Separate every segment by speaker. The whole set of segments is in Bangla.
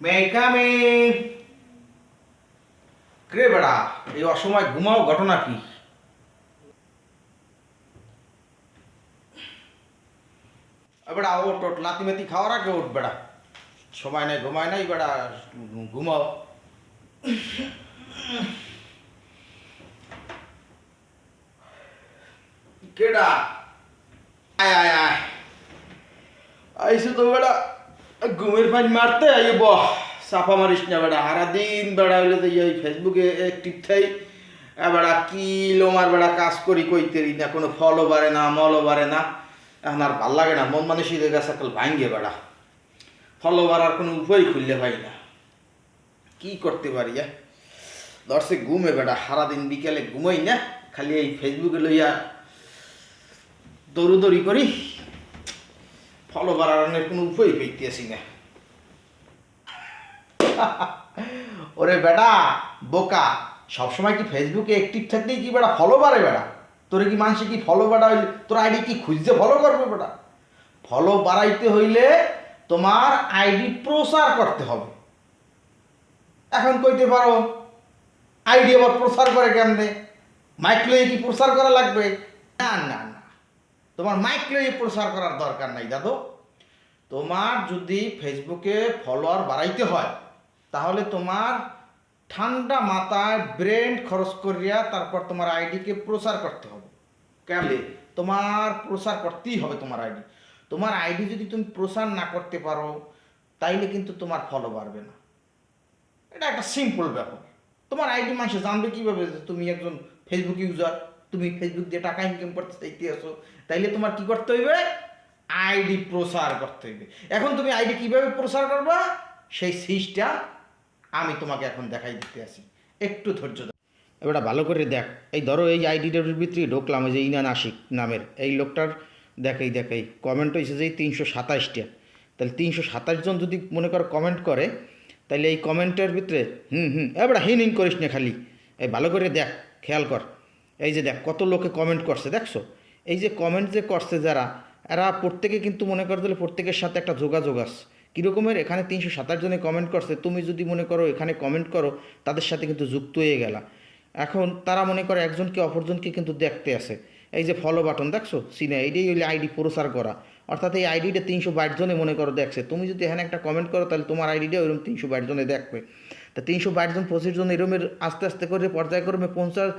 Speaker 1: মে কামিং রে বেড়া এই অসময় ঘুমাও ঘটনা কি বেড়া ওট ওট লাতি মেতি খাওয়ার আগে ওঠ বেড়া সময় নাই ঘুমায় নাই বেড়া ঘুমাও কেডা আয় আয় আয় আইসে তো বেড়া ঘুমের পানি মারতে আইয়ে বহ, চাপা মারিস না বেড়া। সারা দিন বেড়া হইলে তো এই ফেসবুকে অ্যাক্টিভ থাই। বেড়া কি লোমার বেড়া কাজ করি কইতেরি না, কোনো ফলও বাড়ে না, মলও বাড়ে না। এখন আর ভালো লাগে না, মন মানে মানুষের কাছে কাল ভাঙ্গে বেড়া। ফলও বাড়ার কোনো উপায় খুললে পাই না। কি করতে পারি, এ? দর্শে ঘুমে বেড়া, সারাদিন বিকেলে ঘুমাই না, খালি এই ফেসবুকে লইয়া দৌড়দৌড়ি করি। ফলো বাড়ানোর কোনো উপায় পেইতেছি না। ওরে বেটা, বোকা, সবসময় কি ফেসবুকে অ্যাক্টিভ থাকলেই কি বেটা ফলো বাড়ে বেটা? তোরে কি মানুষে কি ফলো বাড়া হইলে তোর আইডি কি খুঁজতে ফলো করবে বেটা? ফলো বাড়াইতে হইলে তোমার আইডি প্রচার করতে হবে। এখন কইতে পারো, আইডি আবার প্রচার করে কেমনে? মাইক লইয়ে কি প্রচার করা লাগবে? না না না। তোমার মাইক লইয়ে প্রচার করার দরকার নাই, দাদু। তোমার যদি ফেসবুকে ফলোয়ার বাড়াইতে হয়, তাহলে তোমার ঠান্ডা মাথায় ব্রেন খরচ করিয়া তারপর তোমার আইডিকে প্রচার করতে হবে। কেমন? তোমার প্রচার করতেই হবে তোমার আইডি তোমার আইডি যদি তুমি প্রচার না করতে পারো, তাইলে কিন্তু তোমার ফলো বাড়বে না। এটা একটা সিম্পল ব্যাপার। তোমার আইডি মানুষ জানবে কীভাবে তুমি একজন ফেসবুক ইউজার তুমি ফেসবুক দিয়ে টাকা ইনকাম করতে চাইতে আসো তাইলে তোমার কি করতে হইবে? আইডি প্রসার করতে হইবে। এখন তুমি আইডি কীভাবে প্রচার করবা? সেই সিস্টেম আমি তোমাকে এখন দেখাই দিতে আসি। একটু ধৈর্য দাও এবার ভালো করে দেখ। এই ধরো এই আইডিটার ভিতরে ঢুকলাম যে ইনান আশিক নামের। এই লোকটার দেখাই দেখাই। কমেন্ট হয়েছে যে তিনশো সাতাশটা তাহলে তিনশো সাতাশ জন যদি মনে কর কমেন্ট করে তাহলে এই কমেন্টের ভিতরে হুম হুম এবার হিন হিন করিস না খালি। এই ভালো করে দেখ, খেয়াল কর। এই যে দেখ, কত লোকে কমেন্ট করছে, দেখছ? এই যে কমেন্ট যে করছে যারা, এরা প্রত্যেকে কিন্তু মনে করো তাহলে প্রত্যেকের সাথে একটা যোগাযোগ আছে। কীরকমের? এখানে তিনশো সাতাশ জনে কমেন্ট করছে, তুমি যদি মনে করো এখানে কমেন্ট করো, তাদের সাথে কিন্তু যুক্ত হয়ে গেলা। এখন তারা মনে করে একজনকে অপরজনকে কিন্তু দেখতে আসে। এই যে ফলো বাটন দেখছ? সিনে, এইটাই হইলে আইডি প্রচার করা। অর্থাৎ এই আইডিটা তিনশো বাইশ জনে মনে করো দেখছে। তুমি যদি এখানে একটা কমেন্ট করো, তাহলে তোমার আইডিটা ওইরকম তিনশো বাইশ জনে দেখবে। তা তিনশো বাইশ জন, পঁচিশ জন এরমের আস্তে আস্তে করে পর্যায়ক্রমে পঞ্চাশ,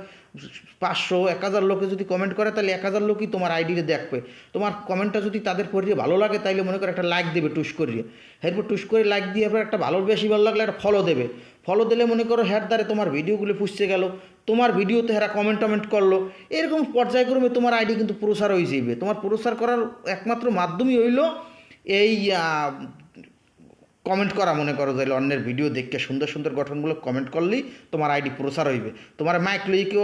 Speaker 1: পাঁচশো, এক হাজার লোকে যদি কমেন্ট করে, তাহলে এক হাজার লোকই তোমার আইডিতে দেখবে। তোমার কমেন্টটা যদি তাদের পড়িয়ে ভালো লাগে, তাইলে মনে করে একটা লাইক দেবে টুস করিয়ে। এরপর টুস করে লাইক দিয়ে এবার একটা ভালো, বেশি ভালো লাগলে একটা ফলো দেবে। ফলো দিলে মনে করো হ্যার দ্বারে তোমার ভিডিওগুলো পুষতে গেল, তোমার ভিডিওতে হেরা কমেন্ট টমেন্ট করল। এরকম পর্যায়ক্রমে তোমার আইডি কিন্তু প্রসার হয়ে যাবে তোমার প্রসার করার একমাত্র মাধ্যমই হইল এই কমেন্ট করা মনে করো, তাহলে অন্যের ভিডিও দেখতে সুন্দর সুন্দর গঠনমূলক কমেন্ট করলেই তোমার আইডি প্রসার হইবে। তোমার মাইক কেউ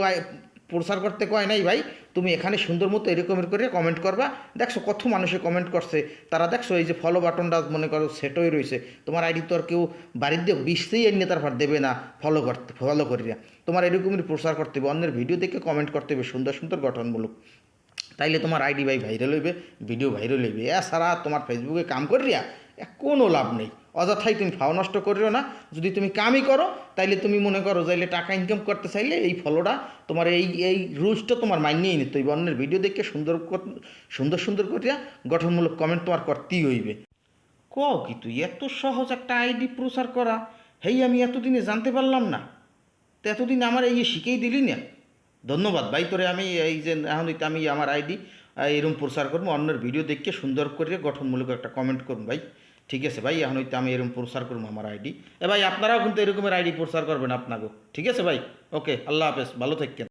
Speaker 1: প্রসার করতে কয় নাই ভাই, তুমি এখানে সুন্দর মতো এরকমের করে কমেন্ট করবা। দেখছ কত মানুষে কমেন্ট করছে, তারা দেখছ এই যে ফলো বাটনটা মনে করো সেট হয়ে রয়েছে তোমার আইডি তো আর কেউ বাড়ির দিয়ে বিষতেই এনে তারপর দেবে না ফলো করতে ফলো করিয়া। তোমার এরকমই প্রচার করতে হবে, অন্যের ভিডিও দেখে কমেন্ট করতে হবে সুন্দর সুন্দর গঠনমূলক। তাইলে তোমার আইডি ভাই ভাইরাল হইবে ভিডিও ভাইরাল হইবে। এছাড়া তোমার ফেসবুকে কাম করিয়া কোনো লাভ নেই। অযথাই তুমি ফাও নষ্ট করিও না। যদি তুমি কামই করো, তাইলে তুমি মনে করো যাইলে টাকা ইনকাম করতে চাইলে এই ফলোটা তোমার এই এই রুলসটা তোমার মানিয়েই নিতে হইবে। অন্যের ভিডিও দেখে সুন্দর সুন্দর সুন্দর করিয়া গঠনমূলক কমেন্ট তোমার করতেই হইবে। ক কি তুই, এত সহজ একটা আইডি প্রচার করা, হেই আমি এতদিনে জানতে পারলাম না। তো এতদিন আমার এই শিখেই দিলি না। ধন্যবাদ ভাই, তোরে আমি এই যে এখন আমি আমার আইডি এরকম প্রচার করব। অন্যের ভিডিও দেখে সুন্দর করে গঠনমূলক একটা কমেন্ট করুন ভাই। ঠিক আছে ভাই, এখন হইতে আমি এরকম প্রচার করব আমার আইডি। এ ভাই, আপনারাও কিন্তু এরকমের আইডি প্রচার করবেন আপনাকেও ঠিক আছে ভাই? ওকে, আল্লাহ হাফেজ, ভালো থাকেন